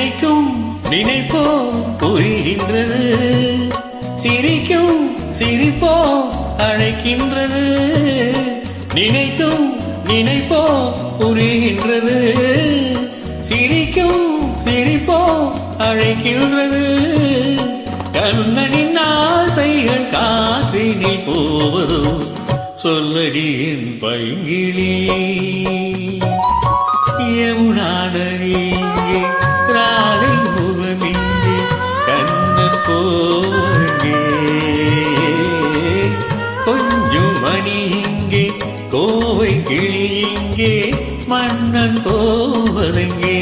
நினைப்போ புரிகின்றது. சிரிக்கும் சிரிப்போ அழைக்கின்றது. நினைக்கும் நினைப்போ புரிகின்றது. சிரிக்கும் சிரிப்போ அழைக்கின்றது. கண்ணனின் ஆசைகள் காற்றினில் போவதோ சொல்லடி என் பைங்கிளி. யமுனா கோவை கிளி இங்கே மன்னன் போவதெங்கே?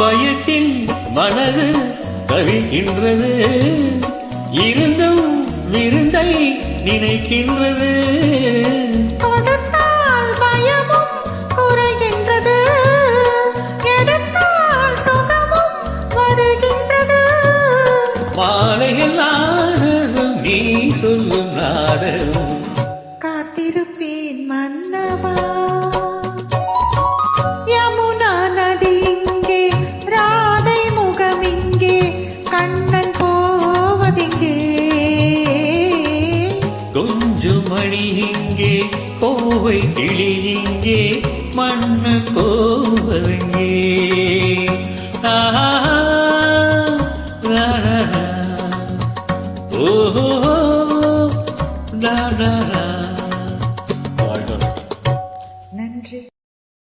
பயத்தில் மனது தவிக்கின்றது இருந்தும் விருந்தை நினைக்கின்றது. மாலையில் ஆனதும் நீ சொல்லும் நாடகம். காத்திருப்பேன் மன்னவா? கோவை கிளியிங்கே இங்கே மன்னன் ஆஹா, லா, லா, ஓஹோ லா,